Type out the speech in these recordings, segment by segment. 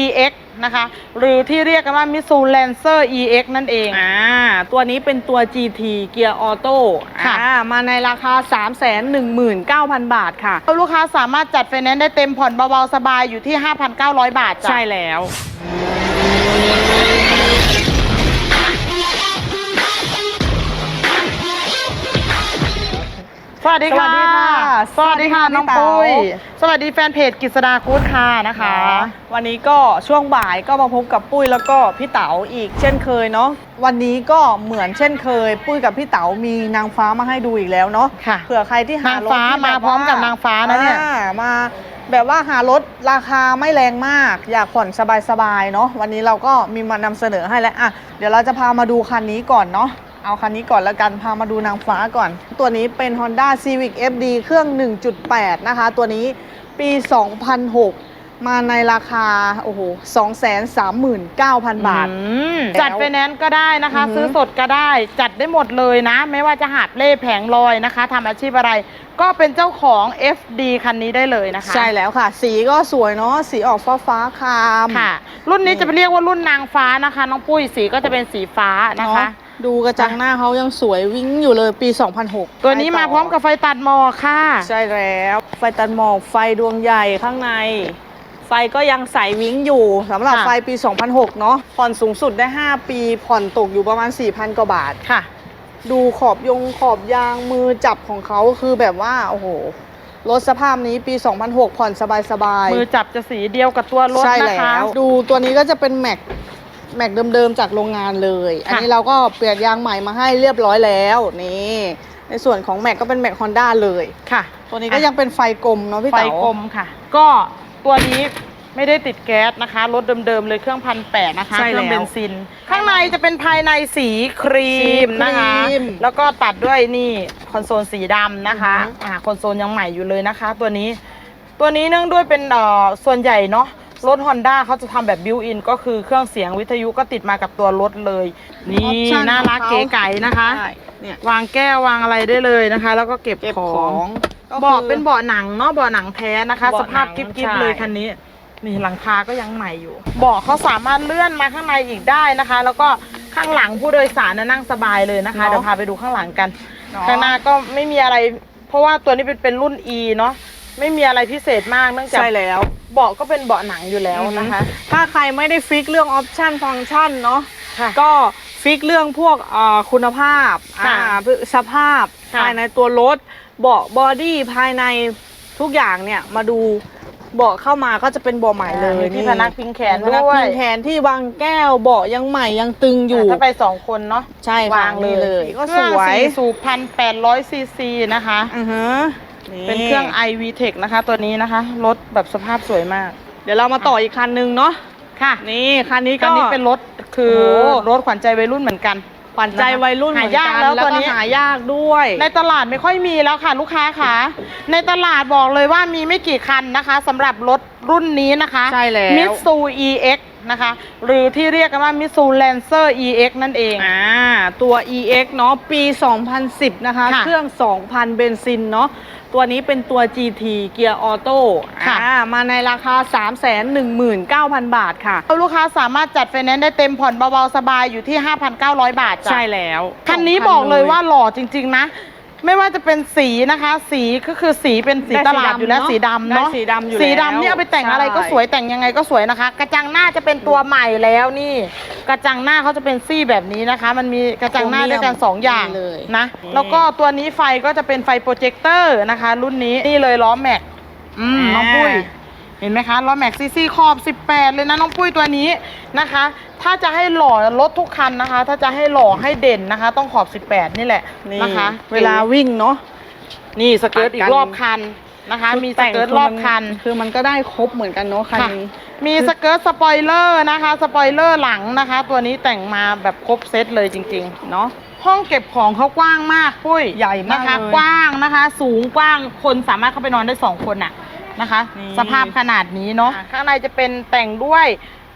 EX นะคะ หรือที่เรียกกันว่า Mitsu Lancer EX นั่นเอง อ่า ตัวนี้เป็นตัว GT เกียร์ออโต้ค่ะอ่ามาในราคา 319,000 บาทค่ะ ลูกค้าสามารถจัดไฟแนนซ์ได้เต็มผ่อนเบาๆ สบายอยู่ที่ 5,900 บาทจ้ะใช่แล้ว สวัสดีค่ะสวัสดีค่ะ สวัสดีค่ะ สวัสดีค่ะ น้องพี่เต๋าปุ้ย สวัสดีแฟนเพจกิษดากู๊ดค่ะนะคะ วันนี้ก็ช่วงบ่ายก็มาพบกับปุ้ยแล้วก็พี่เต๋าอีกเช่นเคยเนาะ วันนี้ก็เหมือนเช่นเคย ปุ้ยกับพี่เต๋ามีนางฟ้ามาให้ดูอีกแล้วเนาะค่ะเผื่อใครที่หานางรถฟ้าที่แบบมาพร้อมกับว่นางฟ้านะเนี่ยอ่มาแบบว่าหารถราคาไม่แรงมาก อยากผ่อนสบายๆเนาะวันนี้เราก็มีมานำเสนอให้แล้วอะเดี๋ยวเราจะพามาดูคันนี้ก่อนเนาะ เอาคันนี้ก่อนแล้วกัน พามาดูนางฟ้าก่อน ตัวนี้เป็น Honda Civic FD เครื่อง 1.8 นะคะ ตัวนี้ปี 2006 มาในราคา โอ้โห 239,000 บาทอืมแล้วจัดไฟแนนซ์ก็ได้นะคะอือหือซื้อสดก็ได้ จัดได้หมดเลยนะ ไม่ว่าจะหาบเล่แผงลอยนะคะ ทำอาชีพอะไร ก็เป็นเจ้าของ FD คันนี้ได้เลยนะคะ ใช่แล้วค่ะ สีก็สวยเนาะ สีออกฟ้าฟ้าๆคราม ค่ะ รุ่นนี้นี่จะไปเรียกว่ารุ่นนางฟ้านะคะ น้องปุ้ย สีก็จะเป็นสีฟ้านะคะเอ ดูกระจังหน้าเขายังสวยวิ่งอยู่เลยปี 2006 ตัวนี้มาพร้อมกับไฟตัดหมอกค่ะ ใช่แล้ว ไฟตัดหมอกไฟดวงใหญ่ข้างใน ไฟก็ยังใสวิ้งอยู่สำหรับค่ะ ไฟปี 2006 เนาะผ่อนสูงสุดได้ 5 ปี ผ่อนตกอยู่ประมาณ 4,000 กว่าบาท ค่ะ ดูขอบยงขอบยางมือจับของเขาคือแบบว่า โอ้โห รถสภาพนี้ปี 2006 ผ่อนสบายๆ มือจับจะสีเดียวกับตัวรถใช่นะแล้คะ ว ดูตัวนี้ก็จะเป็นแม็ก แม็กเดิมๆจากโรงงานเลย อันนี้เราก็เปลี่ยนยางใหม่มาให้เรียบร้อยแล้วนี่ในส่วนของแม็กก็เป็นแม็กฮอนด้าเลยค่ะ ตัวนี้ก็ยังเป็นไฟกลมเนาะพี่ไฟเต๋ากลมค่ะ ก็ตัวนี้ไม่ได้ติดแก๊สนะคะรถเดิมๆเลยเครื่องพันแปดนะคะใช่เครื่องแล้วเบนซิน ข้างในจะเป็นภายในสีครีมนะคะสีครีมแล้วก็ตัดด้วยนี่คอนโซลสีดำนะคะอือฮึอ่าคอนโซลยังใหม่อยู่เลยนะคะ ตัวนี้ตัวนี้เนื่องด้วยเป็นเอ่อส่วนใหญ่เนาะ รถ Honda เขาจะทำแบบบิวอินก็คือเครื่องเสียงวิทยุก็ติดมากับตัวรถเลย นี่ Option น่ารักของเขา เก๋ไก๋นะคะ ใช่เนี่ยวางแก้ววางอะไรได้เลยนะคะ แล้วก็เก็บเก็บขขอองงเบาะเป็นเบาะหนังเนาะเบาะหนังแท้นะคะ เบาะสภาพหนังกิ๊บใช่ ๆเลยคันนี้ นี่หลังคาก็ยังใหม่อยู่เบาะเขาสามารถเลื่อนมาข้างในอีกได้นะคะ แล้วก็ข้างหลังผู้โดยสารน่ะนั่งสบายเลยนะคะเนอะเดี๋ยวพาไปดูข้างหลังกัน เนาะข้างหน้าก็ไม่มีอะไร เพราะว่าตัวนี้เป็นเป็นรุ่น E เนาะ ไม่มีอะไรพิเศษมากเนื่องจากใช่แล้วเบาะก็เป็นเบาะหนังอยู่แล้วนะคะ ถ้าใครไม่ได้ฟิกเรื่องออปชันฟังก์ชันเนาะค่ะก็ฟิกเรื่องพวกเอ่อคุณภาพค่ะอ่าสภาพค่ะภายในตัวรถเบาะบอดี้ภายในทุกอย่างเนี่ยมาดูเบาะเข้ามาก็จะเป็นเบาะใหม่เลยมีที่พนักพิงแขนพนักด้วยพิงแขนที่วางแก้วเบาะยังใหม่ยังตึงอยู่ถ้าไปสองคนเนาะใช่ค่ะวางเลนี่ยเลยก็เคสรื่องวยสี่สูบพันแปดร้อยซีซีนะคะอือฮะ เป็นเครื่อง iV Tech นะคะ ตัวนี้นะคะรถแบบสภาพสวยมาก เดี๋ยวเรามาต่ออีกคันนึงเนาะค่ะ นี่คันนี้คัก็นนี้เป็นรถคือโอ้โหรถขวัญใจวัยรุ่นเหมือนกันขวัญใจวัยรุ่นหายากเหมือนนแล้วตัวนี้ก็หายากด้วย ในตลาดไม่ค่อยมีแล้วค่ะ ลูกค้าค่ะ ในตลาดบอกเลยว่ามีไม่กี่คันนะคะสำหรับรถรุ่นนี้นะคะใช่แล้วมิตซู EX นะคะ หรือที่เรียกกันว่ามิตซู Lancer EX นั่นเอง อ่า ตัว EX เนาะปี 2010 นะคะ ค่ะเครื่อง 2,000 เบนซินเนาะตัวนี้เป็นตัว GT เกียร์ออโต้ค่ะอ่ามาในราคา 319,000 บาทค่ะ ลูกค้าสามารถจัดไฟแนนซ์ได้เต็มผ่อนเบาๆสบายอยู่ที่ 5,900 บาทจ้ะใช่แล้วคันนี้สงบอกเลยว่าหล่อจริง ๆ นะ ไม่ว่าจะเป็นสีนะคะ สีก็คือสีเป็นสีได้ตลาดอยู่แล้วสีสีดำดำเนอะเนาะได้สีดำอยู่สีแล้วดำเนี่ยเอาไปแต่งอะไรก็ใช่ สวยแต่งยังไงก็สวยนะคะ กระจังหน้าจะเป็นตัวใหม่แล้วนี่ กระจังหน้าเขาจะเป็นซี่แบบนี้นะคะ มันมีกระจังหน้าด้วยกันสองอย่างนี่เลยนะนี่ แล้วก็ตัวนี้ไฟก็จะเป็นไฟโปรเจคเตอร์นะคะ รุ่นนี้นี่เลยล้อแม็กอืมน้องปุ้ย เห็นไหมคะล้อแม็กซีซีขอบ 18 เลยนะน้องปุ้ยตัวนี้นะคะ ถ้าจะให้หล่อรถทุกคันนะคะ ถ้าจะให้หล่อให้เด่นนะคะ ต้องขอบ 18 นี่แหละนี่นะคะ เวลาวิ่งเนาะนี่สเกิร์ตอีตัดกกันรอบคันนะคะ มีสแต่งเกิร์ตคืรอบมันคัน คือมันก็ได้ครบเหมือนกันเนาะคันค่ะนี้มีสเกิร์ตสปอยเลอร์นะคะ สปอยเลอร์หลังนะคะ ตัวนี้แต่งมาแบบครบเซตเลยจริงๆเนาะห้องเก็บของเขากว้างมากปุ้ยใหญ่มากนะคะเลยกว้างนะคะ สูงกว้างคนสามารถเข้าไปนอนได้สองคนน่ะ นะคะ นี่ สภาพขนาดนี้เนาะค่ะข้างในจะเป็นแต่งด้วย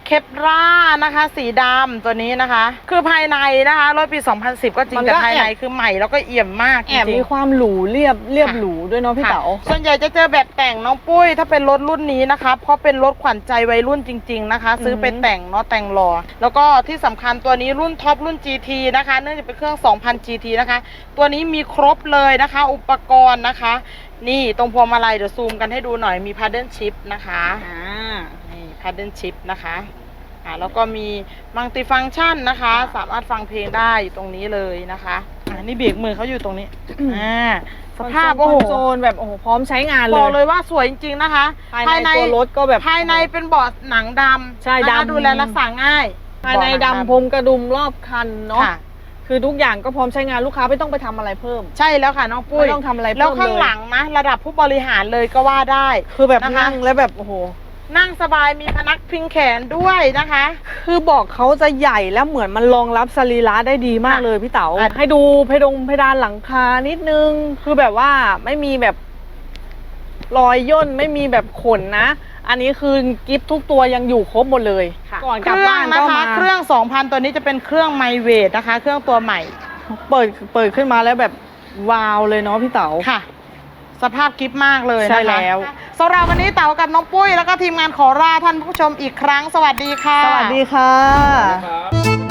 เคปรานะคะ สีดำตัวนี้นะคะ คือภายในนะคะรถปี 2010 ก็จริงมันก็แต่ภายในแอบ คือใหม่แล้วก็เอี่ยมมากจแอบริมีงความหรูเรียบเรียบค่ะหรูด้วยเนาะๆพี่ค่ะเต๋า ส่วนใหญ่จะเจอแบบแต่งน้องปุ้ย ถ้าเป็นรถรุ่นนี้นะคะเพราะเป็นรถขวัญใจวัยรุ่นจริง ๆ นะคะ ซื้อไปอือหือแต่งเนาะแต่งหล่อแล้วก็ที่สำคัญตัวนี้รุ่นท็อปรุ่น GT นะคะ เนื่องจากเป็นเครื่อง 2,000 GT นะคะ ตัวนี้มีครบเลยนะคะ อุปกรณ์นะคะ นี่ตรงพวงมาลัยเดี๋ยวซูมกันให้ดูหน่อยมี paddle shift นะคะ อ่า นี่ paddle shift นะคะอ่าแล้วก็มีมัลติฟัง c t ชันนะคะ สามารถฟังเพลงได้อยู่ตรงนี้เลยนะคะอ่านี่เบรกมือเขาอยู่ตรงนี้อ่าสภาพคอนโอ้โหโซลแบบโอ้โหพร้อมใช้งานเลบอกยเลยว่าสวยจริง ๆนะคะ ภายในตัวรถก็แบบภายในเป็นเบาะหนังดำใช่นะคะดำดูแลรักษาง่าย ภายในเบาะหดำงพรมกระดุมรอบคันเนาะค่ะคือทุกอย่างก็พร้อมใช้งานลูกค้าไม่ต้องไปทำอะไรเพิ่ม ใช่แล้วค่ะน้องปุ้ยไม่ต้องทำอะไรเพิ่มแล้วข้างเลยหลังนะระดับผู้บริหารเลยก็ว่าได้ คือแบบนะคะนั่งแล้วแบบโอ้โห นั่งสบายมีพนักพิงแขนด้วยนะคะ คือบอกเขาจะใหญ่แล้วเหมือนมันรองรับสรีระได้ดีมากค่ะเลยพี่เต๋าอะ ให้ดูเพดงเพดานหลังคานิดนึง คือแบบว่าไม่มีแบบ รอยย่นไม่มีแบบขนนะ อันนี้คือกิฟทุกตัวยังอยู่ครบหมดเลยก่อนกลับบ้านเครื่ก็องนะคะมา เครื่อง 2,000 ตัวนี้จะเป็นเครื่องไมเวทนะคะ เครื่องตัวใหม่เปิดเปิดขึ้นมาแล้วแบบว้าวเลยเนาะพี่เต๋า ค่ะ สภาพกิฟมากเลยนะคะใช่แล้วสำหรับวันนี้เต๋ากับน้องปุ้ยแล้วก็ทีมงานขอลาท่านผู้ชมอีกครั้ง สวัสดีค่ะ สวัสดีค่ะ ครับ